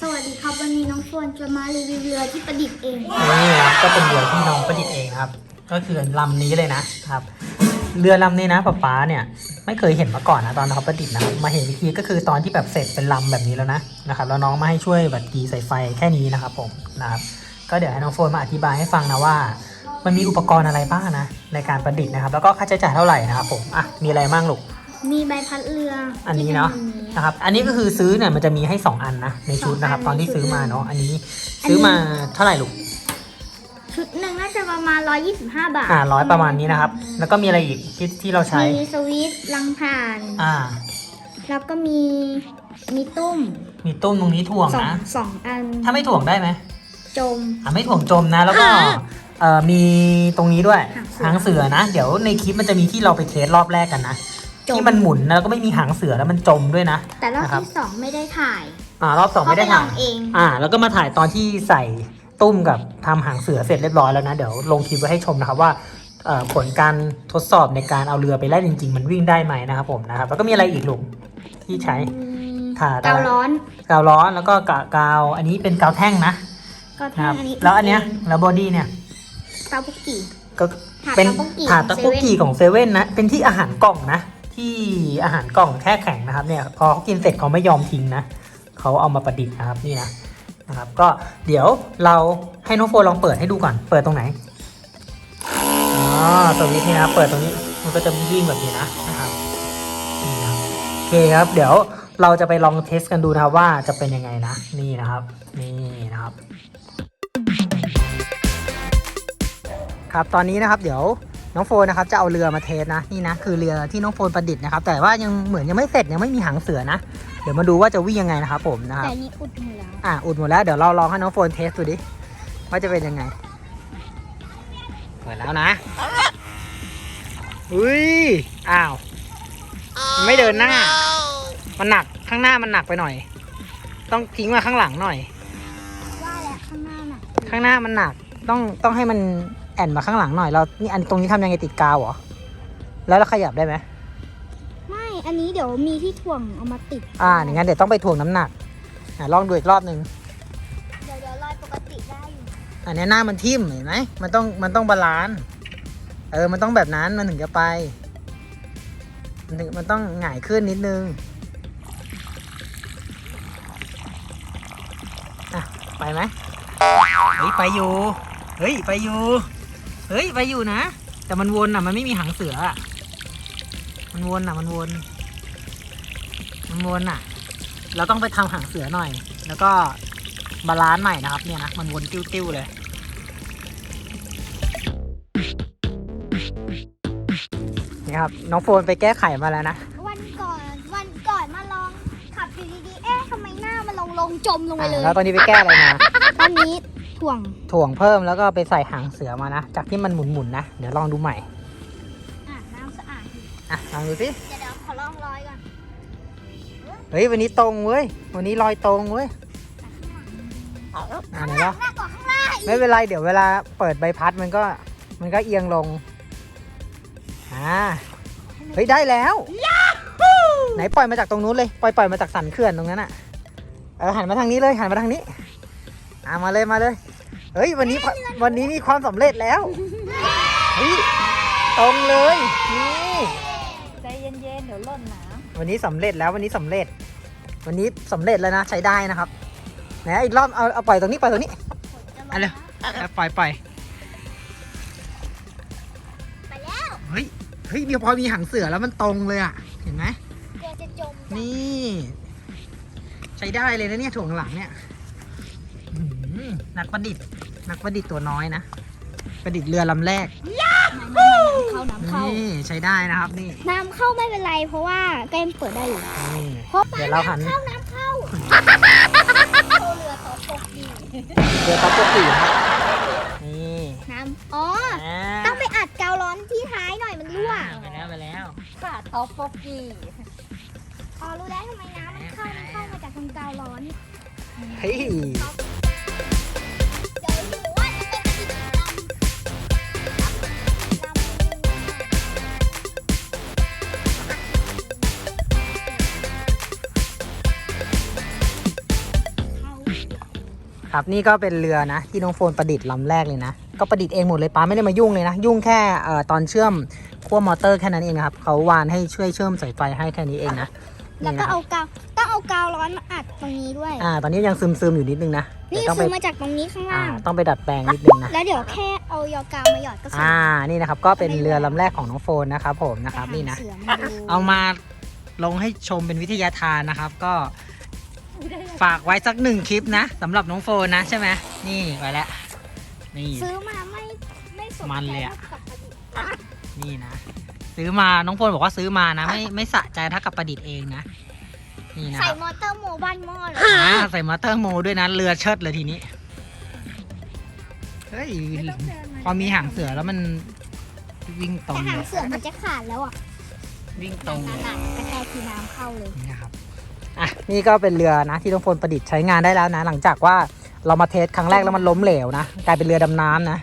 สวัสดีครับวันนี้น้องฟวนจะมารีวิวเรือที่ประดิษฐ์เอง นี่ครับก็เป็นเรือที่น้องประดิษฐ์เองครับ ก็คือลำนี้เลยนะครับ เรือลำนี้นะป๊าป๊าเนี่ย ไม่เคยเห็นมาก่อนนะตอนเขาประดิษฐ์นะครับมาเห็นวิธีก็คือตอนที่แบบเสร็จเป็นลำแบบนี้แล้วนะนะครับแล้วน้องมาให้ช่วยแบบตีสายไฟแค่นี้นะครับผมนะครับ ก็เดี๋ยวให้น้องโฟนมาอธิบายให้ฟังนะว่า มันมีอุปกรณ์อะไรบ้างนะในการประดิษฐ์นะครับ แล้วก็ค่าใช้จ่ายเท่าไหร่นะครับผมอะมีอะไรบ้างลูกมีใบพัดเรืออัอันนี้เนาะนะครับ อันนี้ก็คือซื้อเนี่ยมันจะมีให้ 2 อันนะในชุดนะครับ ตอนที่ซื้อมาเนาะอันนี้ซื้อมาเท่าไหร่ลูก ชุดหนึ่งน่าจะประมาณ 125 บาท อ่าร้อยประมาณนี้นะครับ แล้วก็มีอะไรอีกที่ที่เราใช้ มีสวิตช์ลังผ่าน อ่า แล้วก็มี มีตุ้มมีตุ้มตรงนี้ถ่วงสองนะ สองอัน ถ้าไม่ถ่วงได้ไหมจม อ่าไม่ถ่วงจมนะ แล้วก็เอ่อมีตรงนี้ด้วยหางเสือหางเสือนะ เดี๋ยวในคลิปมันจะมีที่เราไปเทสรอบแรกกันนะจมที่มันหมุนนะแล้วก็ไม่มีหางเสือแล้วมันจมด้วยนะ แต่รอบนะครับ ที่สองไม่ได้ถ่ายอ่ารอบสองไม่ได้เพราะถ่ายปลองเอง อ่า แล้วก็มาถ่ายตอนที่ใส่ ตุ้มกับทำหางเสือเสร็จเรียบร้อยแล้วนะ เดี๋ยวลงคลิปไว้ให้ชมนะครับว่าเอ่อผลการทดสอบในการเอาเรือไปแล่นจริง ๆ มันวิ่งได้ไหมนะครับผมนะครับแล้วก็มีอะไรอีกลุงที่ใช้ถาดอะไรกาวร้อนกาวร้อนแล้วก็กะกาวอันนี้เป็นกาวแท่งนะก็นะแท่ครังบอันนี้แล้วอันเนี้ยแล้วบอดี้เนี่ยเตาปุกกี้ก็ถาดเป็นตะปุกกิ่ถาดตะปุกกีของเซเว่นนะเป็นที่อาหารกล่องนะ ที่อาหารกล่องแช่แข็งนะครับเนี่ยพอเขากินเสร็จเขาไม่ยอมทิ้งนะเขาเอามาประดิษฐ์นะครับนี่นะ นะครับก็เดี๋ยวเราให้น้องโฟลองเปิดให้ดูก่อน เปิดตรงไหนอ๋อสวิตช์นี่นะเปิดตรงนี้มันก็จะวิ่งแบบนี้นะนะครับโอเคครับ เดี๋ยวเราจะไปลองเทสกันดูนะครับว่าจะเป็นยังไงนะ นี่นะครับ นี่นะครับ ครับตอนนี้นะครับเดี๋ยว น้องโฟนนะครับจะเอาเรือมาเทสนะนี่นะคือเรือที่น้องโฟนประดิษฐ์นะครับ แต่ว่ายังเหมือนยังไม่เสร็จยังไม่มีหางเสือนะ เดี๋ยวมาดูว่าจะวิ่งยังไงนะครับผมนะครับแต่อันนี้อุดหมดแล้วอะอุดหมดแล้วเดี๋ยวเราลองให้น้องโฟนเทสดูดิว่าจะเป็นยังไงเปิดแล้วนะอุ้ยอ้าวมันไม่เดินหน้า มันหนักข้างหน้ามันหนักไปหน่อย ต้องทิ้งมาข้างหลังหน่อยว่าแล้วข้างหน้าน่ะข้างหน้ามันหนักต้องต้องให้มัน แอนมาข้างหลังหน่อยเรานี่อันตรงนี้ทำยังไงติดกาวเหรอ แล้วเราขยับได้ไหมไม่ อันนี้เดี๋ยวมีที่ถ่วงเอามาติดอ่าอย่างงั้นเดี๋ยวต้องไปถ่วงน้ำหนักอะลองดูอีกรอบหนึ่งเดี๋ยวเดี๋ยวลอยปกติได้อยู่อันนี้หน้ามันทิ่มเห็นไหมมันต้องมันต้องบาลานซ์เออมันต้องแบบนั้นมันถึงจะไป มันถึงมันต้องหงายขึ้นนิดนึงอะไปไหมเฮ้ยไปอยู่เฮ้ยไปอยู่ เฮ้ยไปอยู่นะ แต่มันวนอะมันไม่มีหางเสืออะมันวนอะ มันวน มันวนอะ เราต้องไปทำหางเสือหน่อย แล้วก็บาลานซ์ใหม่นะครับ เนี่ยนะมันวนติ้วๆเลยนี่ครับน้องโฟนไปแก้ไขมาแล้วนะวันก่อนวันก่อนมาลองขับอยู่ดีๆเอ๊ะทำไมหน้ามันลงลงจมลงไปเลย แล้วตอนนี้ไปแก้อะไรมาตอนนี้ ถ่วงถ่วงเพิ่มแล้วก็ไปใส่หางเสือมานะ จากที่มันหมุนๆนะ เดี๋ยวลองดูใหม่ อะน้ำสะอาดอยู่อะลองดูสิ เดี๋ยวเดี๋ยวขอลองลอยก่อนเฮ้ย วันนี้ตรงเว้ย วันนี้ลอยตรงเว้ย อ่าไหนแล้วหน้ากว่าข้างหน้าอีกไม่เป็นไร เดี๋ยวเวลาเปิดใบพัดมันก็ มันก็เอียงลง อ่า เฮ้ย ได้แล้ว ไหนปล่อยมาจากตรงนู้นเลย ปล่อยปล่อยมาจากสันเขื่อนตรงนั้นอะ เออหันมาทางนี้เลย หันมาทางนี้ อ่ามาเลยมาเลย เฮ้ยวันนี้วันนี้มีความสำเร็จแล้วเฮ้ยตรงเลยนี่ใจเย็นๆ เดี๋ยวหล่นน้วันนี้สำเร็จแล้ววันนี้สำเร็จ วันนี้สำเร็จแล้วนะใช้ได้นะครับไหนอีกรอบเอาเอาปล่อยตรงนี้ปล่อยตรงนี้ำเอาเร็วเอาปล่อยปล่อยไปแล้วเฮ้ยเฮ้ยเดี๋ยวพอมีหางเสือแล้วมันตรงเลยอะเห็นไหมเดี๋ยวจะจมนี่ ใช้ได้เลยนะเนี่ยถ่วงหลังเนี่ยอื้อหือ นักประดิษฐ์ นักประดิษฐ์ตัวน้อยนะ ประดิษฐ์เรือลำแรก เข้าน้ำเข้านี่ใช้ได้นะครับนี่ น้ำเข้าไม่เป็นไร เพราะว่าแก้มเปิดได้อยู่นี่ เพราะเดี๋ยวเราหันเข้าน้ำเข้าโเรือต่อปกดีเรือตับปกติครับนี่น้ำอ๋อ อ่าต้องไปอัดกาวร้อนที่ท้ายค่ะท็อปป๊อกกี้อ๋อรู้แล้วทำไมน้ำมันเข้ามันเข้ามาจากทางกาวร้อน เฮ้ยเครับนี่ก็เป็นเรือนะที่น้องโฟนประดิษฐ์ลำแรกเลยนะ ก็ประดิษฐ์เองหมดเลยป้าไม่ได้มายุ่งเลยนะ ยุ่งแค่เอ่อตอนเชื่อมขั้วมอเตอร์แค่นั้นเองนะครับเขาวานให้ช่วยเชื่อมสายไฟให้แค่นี้เองนะแล้วนี่ก็นะครัเอาบกาวต้องเอากาวร้อนมาอัดตรงนี้ด้วยอ่าตอนนี้ยังซึมซึมๆอยู่นิดนึงนะเดี๋นี่ยวต้องไปคือมาจากตรงนี้ข้างอ่าล่างต้องไปดัดแปลงนิดนึงนะแล้วเดี๋ยวแค่เอายอกาวมาหยอดก็เสร็จอ่านี่นะครับก็เป็นเรือลำแรกของน้องโฟนนะครับผมนะครับนี่นะเสือมาดูเอามาลงให้ชมเป็นวิทยาทานนะครับ ก็ ฝากไว้สักหนึ่งคลิปนะสำหรับน้องโฟนนะใช่ไหมนี่ไว้แล้วนี่ซื้อมาไม่ไม่สนมันใจเลยอะกับประดิษฐ์นี่นะ ซื้อมาน้องโฟนบอกว่าซื้อมานะ ไม่ไม่สะใจเท่ากับประดิษฐ์เองนะนี่นะใส่ครับมอเตอร์โมบ้านหม้อเลยอ่าใส่มอเตอร์โมด้วยนะเรือเชิดเลยทีนี้เฮ้ยพอมีหางเสือแล้วมันวิ่งตรแต่งหางเลยเสือมันจะขาดแล้วอะวิ่งตรงหเลยนักๆกระแทกทีน้ำเข้าเลย นี่นะครับ อะนี่ก็เป็นเรือนะที่น้องโฟนประดิษฐ์ใช้งานได้แล้วนะ หลังจากว่าเรามาเทสครั้งแรกแล้วมันล้มเหลวนะกลายเป็นเรือดำน้ำนะ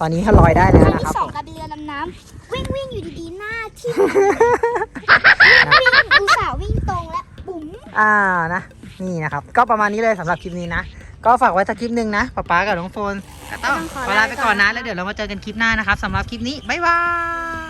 ตอนนี้ลอยได้แล้วครั้งนะคที่รับสองผมกลายเป็นเรือดำน้ำวิ่งวิ่งอยู่ดีๆหน้าที่มวิ่งอุตส่าห์วิ่งตรงและบุ๋ม อ่านะ นี่นะครับ ก็ประมาณนี้เลยสำหรับคลิปนี้นะ ก็ฝากไว้สักคลิปหนึ่งนะป๊าป๊ากับน้องโฟนก็ต้องขอลาไปก่อนนะ แล้วเดี๋ยวเรามาเจอกันคลิปหน้านะครับสำหรับคลิปนี้บ๊ายบาย